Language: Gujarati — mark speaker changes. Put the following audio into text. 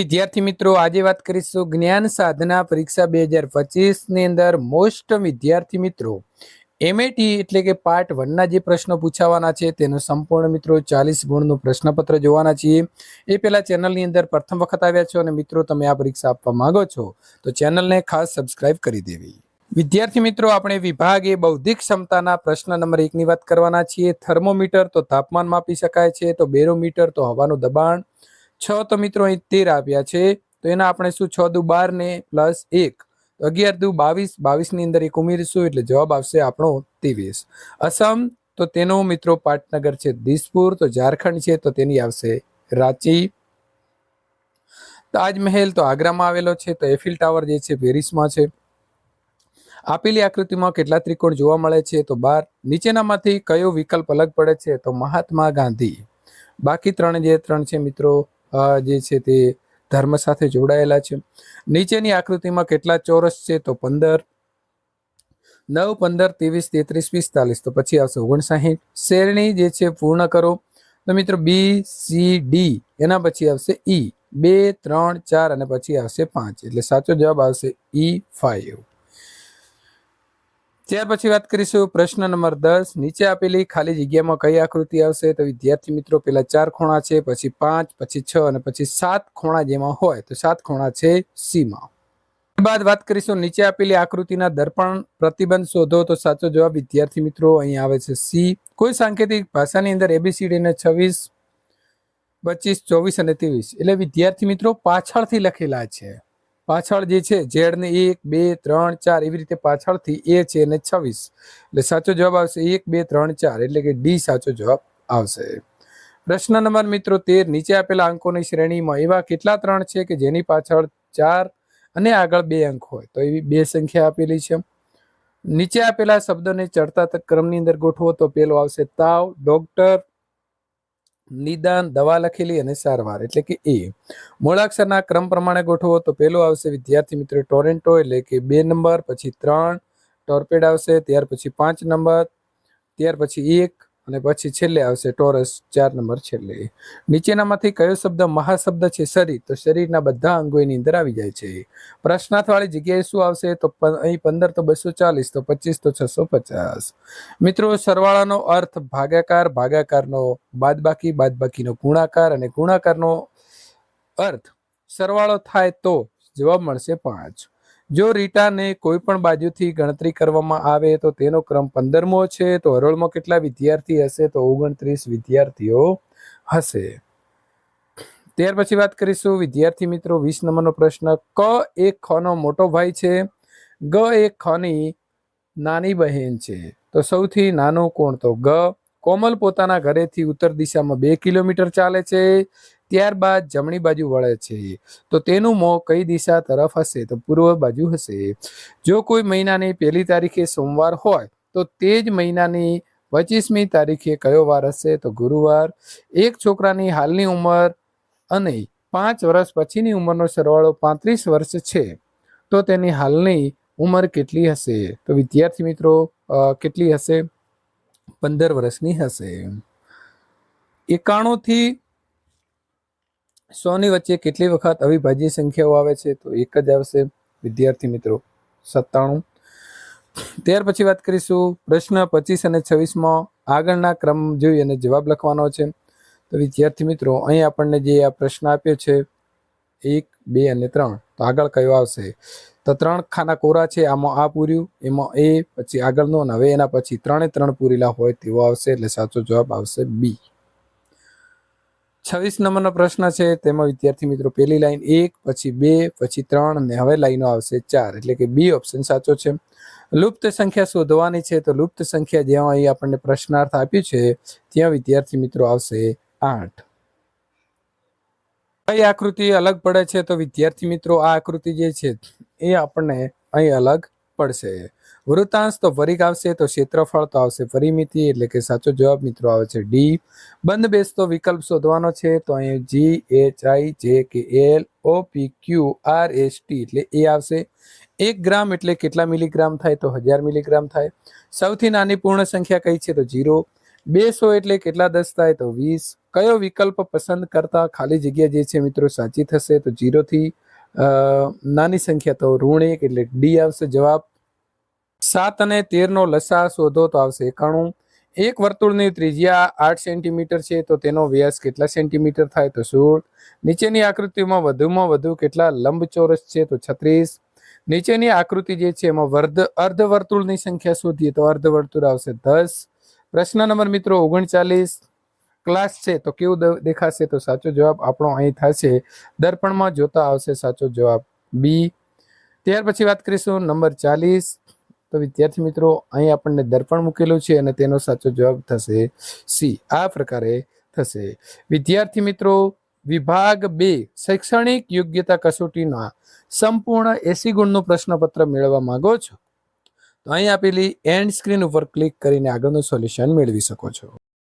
Speaker 1: વિદ્યાર્થી મિત્રો, આજે વાત કરીશું જ્ઞાન સાધના પરીક્ષા બે હજાર પચીસની અંદર મોસ્ટ વિદ્યાર્થી મિત્રો. એમએટી એટલે કે પાર્ટ વનના જે પ્રશ્નો પૂછાવાના છે, તેનો સંપૂર્ણ મિત્રો ચાલીસ ગુણનું પ્રશ્નપત્ર જોવાના છીએ. એ પહેલાં ચેનલની અંદર પ્રથમ વખત આવ્યા છો અને મિત્રો, તમે આ પરીક્ષા આપવા માંગો છો, તો ચેનલને ખાસ સબસ્ક્રાઇબ કરી દેવી. વિદ્યાર્થી મિત્રો, આપણે વિભાગ એ બૌદ્ધિક ક્ષમતાના પ્રશ્ન નંબર એકની વાત કરવાના છીએ. થર્મોમીટર તો તાપમાન માપી શકાય છે, તો બેરોમીટર તો હવાનું દબાણ છ તો મિત્રો અહીં તેર આપ્યા છે. તો એના આપણે શું છ દુ બાર ને પ્લસ એક. અગિયાર દુ બાવીસ. બાવીસની અંદર એક ઉમેરીશું એટલે જવાબ આવશે આપણો ત્રેવીસ. અસમ તો તેનો મિત્રો પાટનગર છે દિસપુર. તો ઝારખંડ છે તો તેની આવશે રાંચી. તાજમહેલ તો આગ્રામાં આવેલો છે. તો એફિલ ટાવર જે છે પેરિસમાં છે. આપેલી આકૃતિમાં કેટલા ત્રિકોણ જોવા મળે છે? તો બાર. નીચેનામાંથી કયો વિકલ્પ અલગ પડે છે? તો મહાત્મા ગાંધી. બાકી ત્રણ જે ત્રણ છે મિત્રો. જે છે તે ધર્મ સાથે જોડાયેલા છે. નીચેની આકૃતિમાં કેટલા ચોરસ છે તો પંદર, નવ, પંદર, ત્રેવીસ, તેત્રીસ, પિસ્તાલીસ. તો પછી આવશે ઓગણસાહીઠ શ્રેણી જે છે પૂર્ણ કરો. તો મિત્રો બી સી ડી એના પછી આવશે ઈ બે, ત્રણ, ચાર અને પછી આવશે પાંચ. એટલે સાચો જવાબ આવશે ઈ ફાઈવ ત્યાર પછી વાત કરીશું પ્રશ્ન નંબર દસ. નીચે આપેલી ખાલી જગ્યામાં કઈ આકૃતિ આવશે? તો વિદ્યાર્થી મિત્રો, પેલા ચાર ખૂણા છે, પછી પાંચ, પછી છ અને પછી સાત ખૂણા જેમાં હોય. તો સાત ખૂણા છે સીમાં. ત્યારબાદ વાત કરીશું નીચે આપેલી આકૃતિના દર્પણ પ્રતિબંધ શોધો. તો સાચો જવાબ વિદ્યાર્થી મિત્રો અહીં આવે છે સી. કોઈ સાંકેતિક ભાષાની અંદર એબીસીડીને છવ્વીસ, પચીસ, ચોવીસ અને ત્રેવીસ. એટલે વિદ્યાર્થી મિત્રો પાછળથી લખેલા છે. પાછળ જે છે ઝેડ ને એક, બે, ત્રણ, ચાર એવી રીતે પાછળથી એ છે અને છવ્વીસ. એટલે સાચો જવાબ આવશે એક, બે, ત્રણ, ચાર. એટલે કે ડી સાચો જવાબ આવશે. પ્રશ્ન નંબર મિત્રો તેર, નીચે આપેલા અંકોની શ્રેણીમાં એવા કેટલા ત્રણ છે કે જેની પાછળ ચાર અને આગળ બે અંક હોય? તો એવી બે સંખ્યા આપેલી છે. નીચે આપેલા શબ્દોને ચડતા ક્રમની અંદર ગોઠવો તો પેલો આવશે તાવ, ડોક્ટર નિદાન, દવા લખેલી અને સારવાર એટલે કે એ. મૂળાક્ષરના ક્રમ પ્રમાણે ગોઠવો તો પહેલો આવશે વિદ્યાર્થી મિત્રો ટોરેન્ટો એટલે કે બે નંબર, પછી ત્રણ, ટોર્પેડ આવશે, ત્યાર પછી પાંચ નંબર, ત્યાર પછી એક અને પછી છેલ્લે આવશે ટોરસ ચાર નંબર છેલ્લે. નીચેનામાંથી કયો શબ્દ મહાશબ્દ છે શરીર? તો શરીરના બધા અંગો એની અંદર આવી જાય છે. પ્રશ્નાર્થવાળી જગ્યાએ શું આવશે? તો અહીં પંદર તો બસો ચાલીસ, તો પચીસ તો છસો પચાસ. મિત્રો, સરવાળાનો અર્થ ભાગાકાર, ભાગાકારનો બાદબાકી, બાદબાકીનો ગુણાકાર અને ગુણાકારનો અર્થ. સરવાળો થાય તો જવાબ મળશે પાંચ. જો રીટાને કોઈ પણ બાજુથી ગણતરી કરવામાં આવે તો તેનો ક્રમ પંદરમો છે, તો હરોળમાં કેટલા વિદ્યાર્થી હશે તો ઓગણત્રીસ વિદ્યાર્થીઓ હશે. ત્યાર પછી વાત કરીશું વિદ્યાર્થી મિત્રો વીસ નંબરનો પ્રશ્ન. ક એક ખનો મોટો ભાઈ છે. ગ એક ખની નાની બહેન છે. તો સૌથી નાનો કોણ? તો ગ કોમલ પોતાના ઘરેથી ઉત્તર દિશામાં બે કિલોમીટર ચાલે છે. ત્યારબાદ જમણી બાજુ વળે છે. તો તેનું મોં કઈ દિશા તરફ હશે? તો પૂર્વ બાજુ હશે. જો કોઈ મહિનાની પહેલી તારીખે સોમવાર હોય, તો તે જ મહિનાની પચીસમી તારીખે કયો વાર હશે? તો ગુરુવાર. એક છોકરાની હાલની ઉંમર અને પાંચ વર્ષ પછીની ઉંમરનો સરવાળો પાંત્રીસ વર્ષ છે. તો તેની હાલની ઉંમર કેટલી હશે? તો વિદ્યાર્થી મિત્રો કેટલી હશે? પંદર વર્ષની હશે. એકાણું થી સો ની વચ્ચે કેટલી વખત અવિભાજ્ય સંખ્યાઓ આવે છે? તો એક જ આવશે, વિદ્યાર્થી મિત્રો, સત્તાણું. ત્યાર પછી વાત કરીશું પ્રશ્ન પચીસ અને છવ્વીસમાં આગળના ક્રમ જોઈ અને જવાબ લખવાનો છે. તો વિદ્યાર્થી મિત્રો, અહીં આપણને જે આ પ્રશ્ન આપ્યો છે, એક, બે અને ત્રણ, તો આગળ કયો આવશે? તો ત્રણ ખાના કોરા છે, આમાં આ પૂર્યું, એમાં એ, પછી આગળનો અને હવે એના પછી ત્રણે ત્રણ પૂરેલા હોય તેવો આવશે, એટલે સાચો જવાબ આવશે બી. છવ્વીસ નંબરનો પ્રશ્ન છે, તેમાં વિદ્યાર્થી મિત્રો પહેલી લાઈન એક, પછી બે, પછી ત્રણ અને હવે લાઈનો આવશે ચાર. એટલે કે બી ઓપ્શન સાચો છે. લુપ્ત સંખ્યા શોધવાની છે, તો લુપ્ત સંખ્યા જ્યાં અહીં આપણને પ્રશ્નાર્થ આપ્યું છે, ત્યાં વિદ્યાર્થી મિત્રો આવશે આઠ. કઈ આકૃતિ અલગ પડે છે, તો વિદ્યાર્થી મિત્રો આ આકૃતિ જે છે, એ આપણને અહીં અલગ પડશે. વૃતાંશ તો વરિક આવશે તો ક્ષેત્રફળ તો આવશે પરિમિતિ એટલે કે સાચો જવાબ મિત્રો આવે છે ડી. બંધ બેસતો વિકલ્પ શોધવાનો છે, તો અહીં જી H I J K L O P Q R S T એટલે એ આવશે. એક ગ્રામ એટલે કેટલા મિલીગ્રામ થાય? તો હજાર મિલીગ્રામ થાય. સૌથી નાની પૂર્ણ સંખ્યા કઈ છે? તો જીરો બે સો એટલે કેટલા દસ થાય? તો વીસ. કયો વિકલ્પ પસંદ કરતા ખાલી જગ્યા જે છે મિત્રો સાચી થશે? તો જીરોથી નાની સંખ્યા તો ઋણ એક એટલે ડી આવશે જવાબ. સાત અને તેરનો લસા શોધો તો આવશે એકાણું. એક વર્તુળની ત્રિજ્યા આઠ સેન્ટીમીટર છે, તો તેનો વ્યાસ કેટલા સેન્ટીમીટર થાય તો સોળ. નીચેની આકૃતિમાં વધુમાં વધુ કેટલા લંબચોરસ છે તો છત્રીસ. નીચેની આકૃતિ જે છે, એમાં વર્ધ, અર્ધ વર્તુળની સંખ્યા શોધીએ તો અર્ધ વર્તુળ આવશે દસ. પ્રશ્ન નંબર મિત્રો ઓગણચાલીસ. ક્લાસ છે, તો કેવું દેખાશે તો સાચો જવાબ આપણો અહીં થશે. દર્પણમાં જોતા આવશે સાચો જવાબ બી. ત્યાર પછી વાત કરીશું નંબર ચાલીસ. તો વિદ્યાર્થી મિત્રો, અહીં આપણને દર્પણ મૂકેલું છે અને તેનો સાચો જવાબ થશે સી. આ પ્રકારે થશે. વિદ્યાર્થી મિત્રો, વિભાગ બે, શૈક્ષણિક યોગ્યતા કસોટીના સંપૂર્ણ એસી ગુણનું પ્રશ્નપત્ર મેળવવા માંગો છો? તો અહીં આપેલી એન્ડ સ્ક્રીન ઉપર ક્લિક કરીને આગળનું સોલ્યુશન મેળવી શકો છો.